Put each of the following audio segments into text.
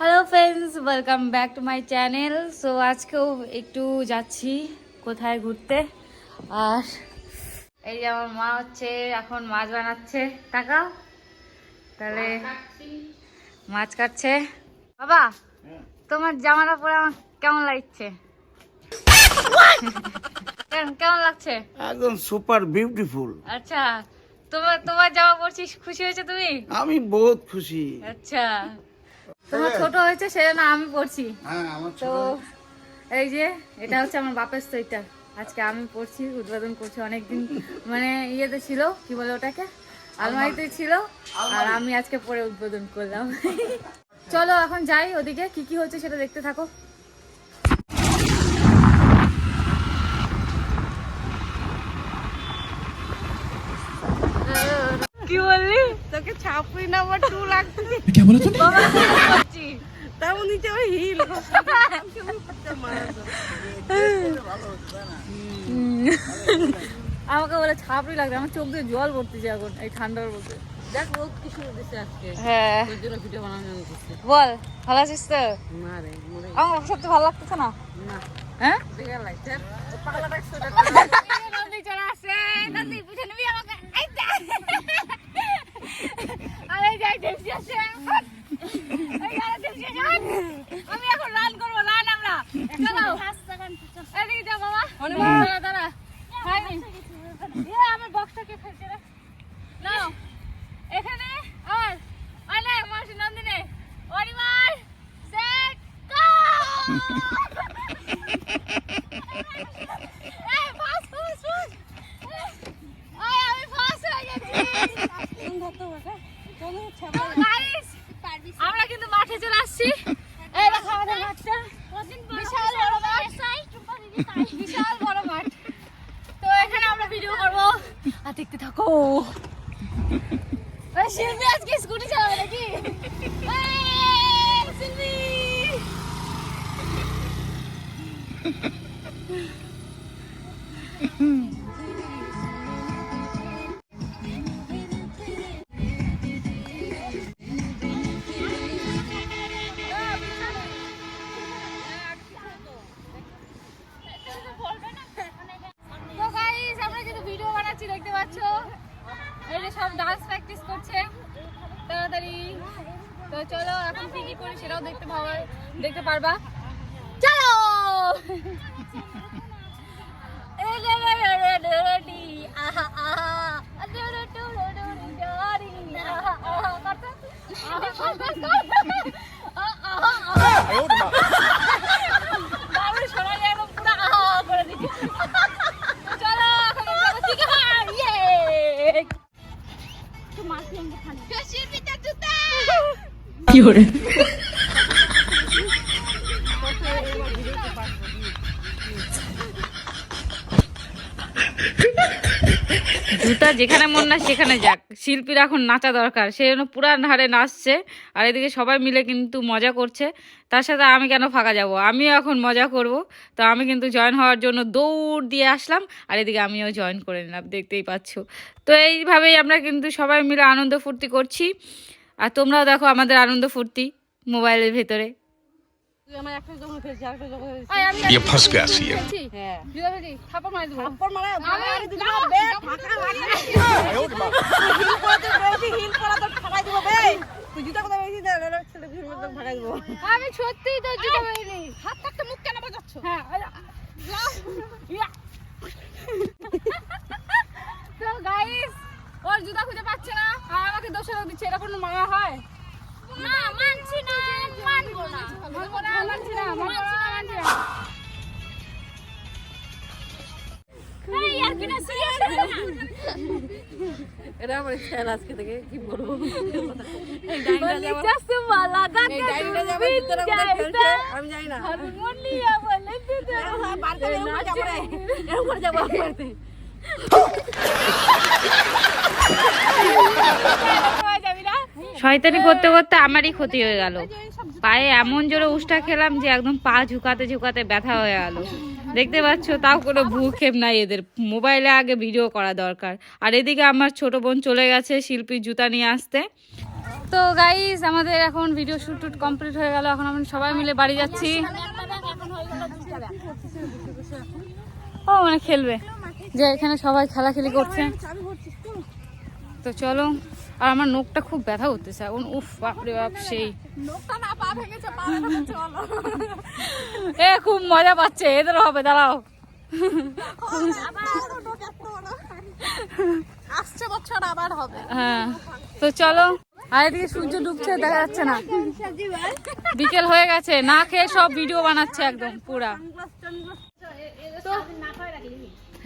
Hello friends welcome back to my channel so আজকেও একটু যাচ্ছি কোথায় ঘুরতে। আর এই যে আমার মা হচ্ছে এখন মাছ বানাচ্ছে। টাকা? তাহলে মাছ কাটছে। বাবা তোমার জামাটা পরে আমার কেমন লাগছে? কেমন- কেমন লাগছে? একদম সুপার বিউটিফুল আচ্ছা তোমার তোমার জামা পরছিস খুশি হয়েছে তুমি? আমি বহুত খুশি। আচ্ছা। তোমার ছোট হয়েছে সেজন্য আমি পড়ছি হ্যাঁ তো এই যে এটা হচ্ছে আমার বাপের সোয়েটার। আজকে আমি পড়ছি উদ্বোধন করছি অনেকদিন মানে ইয়েতে ছিল কি বলে ওটাকে? আলমারিতে ছিল আর আমি আজকে পরে উদ্বোধন করলাম। চলো এখন যাই ওদিকে কি কি হচ্ছে সেটা দেখতে থাকো। তোকে ছাপুরি নাম্বার টু লাগছে করছি? তেমন নিচে ওই হিল। আমাকে বলে ছাপড়ি লাগছে আমার চোখ দিয়ে জল পড়তেছে এখন এই ঠান্ডার মধ্যে। দেখ বহুত কিছু দিছে আজকে। হ্যাঁ। তোর জন্য ভিডিও বানানো দিচ্ছে বল ভালো আছিস তো? না রে আমার সত্যি ভালো লাগতেছে না? না। হ্যাঁ? বেকার লাগছে ও পাগলা ডাকছে নদী চলে আসে নদী আমাকে? আরে যাই আসে। আসে। আমি এখন রান করব রান আমরা। চলো এদিকে বাবা। দাঁড়া দাঁড়া। ইয়ে, আমার বক্সটা কে রে? নাও। এখানে আর। না মাসি নন্দিনে। পরিবার সেট গো এই ফাস ফাস ফাস আয় আমি ফাস হয়ে গেছি তো গাইস আমরা কিন্তু মাঠে চলে আসছি। এই দেখো আমাদের মাঠটা। বিশাল বড় মাঠ। বিশাল বড় মাঠ। তো এখানে আমরা ভিডিও করব। আর দেখতে থাকো। শিল্পী আজকে স্কুটি চালাবে নাকি? শিল্পী। তো যে সব ডান্স প্র্যাকটিস করছে তাড়াতাড়ি তো চলো এখন কি কি করি সেটাও দেখতে পাবা দেখতে পারবা চলো আহা আহা আদু রু টু রু রু রি ডরি, আহা আহা করতো? আহা, কর, কর, কর। আহা, আহা, আহা। বাবুর শোনা যায় একদম পুরো আহা আহা করে দিচ্ছে চলো এখন চলো ঠিক আছে ইয়ে তো মাসি আমাকে খানি শিল্পীটা জুতা জুতা যেখানে মন না সেখানে যাক। শিল্পীর এখন নাচা দরকার। সে জন্য পুরান হারে নাচছে আর এদিকে সবাই মিলে কিন্তু মজা করছে। তার সাথে আমি কেন ফাঁকা যাব? আমিও এখন মজা করব। তো আমি কিন্তু জয়েন হওয়ার জন্য দৌড় দিয়ে আসলাম আর এদিকে আমিও জয়েন করে নিলাম। দেখতেই পাচ্ছ। তো এইভাবেই আমরা কিন্তু সবাই মিলে আনন্দ ফুর্তি করছি। আর তোমরাও দেখো আমাদের আনন্দ ফুর্তি মোবাইলের ভেতরে। ये फंस गया सी है হ্যাঁ থাপ্পড় মারি দেবো থাপ্পড় মারা মারি দিবি বে ফাঁকা মারি হিল করা তো বেশি হিল করা তো ফাঁকাই দিব বে তুই জুতা কোথায় বেশি দে না ছেলে ভিড় মধ্যে ফাঁকাই দিব আমি সত্যিই তো জুতো পরিনি হাত থাকতে মুখ কেন বাজাচ্ছ হ্যাঁ ইয়া। তো গাইস ওর জুতা খুঁজে পাচ্ছে না আর আমাকে দোষারোপ দিচ্ছে এটা কোনো মানা হয় মানছি না মানছি না? এটা আমার খেয়াল আজকে থেকে কি বলব? আমি জানি না। যাব শয়তানি করতে করতে আমারই ক্ষতি হয়ে গেল। পায়ে এমন জোরে উষ্টা খেলাম যে একদম পা ঝুকাতে ঝুকাতে ব্যথা হয়ে গেল। দেখতে পাচ্ছ, তাও কোনো ভূক্ষেপ নাই এদের। মোবাইলে আগে ভিডিও করা দরকার। আর এদিকে আমার ছোট বোন চলে গেছে শিল্পীর জুতা নিয়ে আসতে। তো গাইস আমাদের এখন ভিডিও শুট টুট কমপ্লিট হয়ে গেল। এখন আমরা সবাই মিলে বাড়ি যাচ্ছি। ও মানে খেলবে। যে এখানে সবাই খেলাখেলি করছে। তো চলো আর আমার নখটা খুব ব্যথা করতেছে। এখন উফ বাপরে বাপ সেই। নোকটা না পা ভেঙেছে পা ভেঙেছে বলো। এ খুব মজা পাচ্ছে। এদের হবে দাঁড়াও। আসছে বছর আবার হবে। হ্যাঁ তো চলো। আর এদিকে সূর্য ডুবছে দেখা যাচ্ছে না। বিকেল হয়ে গেছে না খেয়ে সব ভিডিও বানাচ্ছে একদম পুরা।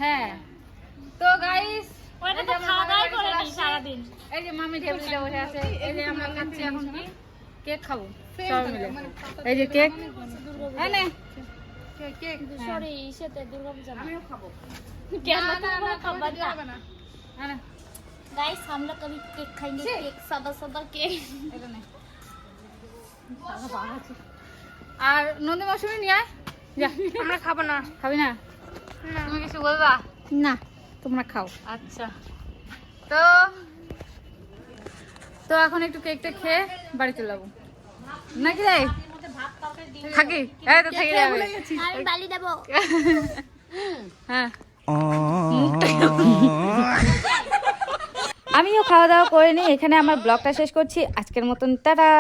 হ্যাঁ। তো গাইস ওটা তো খাওয়া দাওয়া করেনি সারাদিন এই যে মামি টেবিলে বসে আছে এই যে আমরা খাচ্ছি এখন কি কেক খাবো সবাই মিলে এই যে কেক হ্যাঁ নে সরি ইসেতে দুর্গাপূজা আমিও খাবো কেন তোমরা খাবার না হ্যাঁ নে, गाइस हम लोग कभी केक खाएंगे केक सादा सादा केक এটা নে। আর নন্দী মৌসুমি নিয়ে আয় যা আমরা খাবো না খাবি না তুমি কিছু বলবা না তোমরা খাও আচ্ছা তো তো এখন একটু কেকটা খেয়ে বাড়ি চলে যাব। নাকি রে? থাকি? এই তো হ্যাঁ। আমিও খাওয়া দাওয়া করে নিই, এখানে আমার ব্লগটা শেষ করছি। আজকের মতন, টাটা।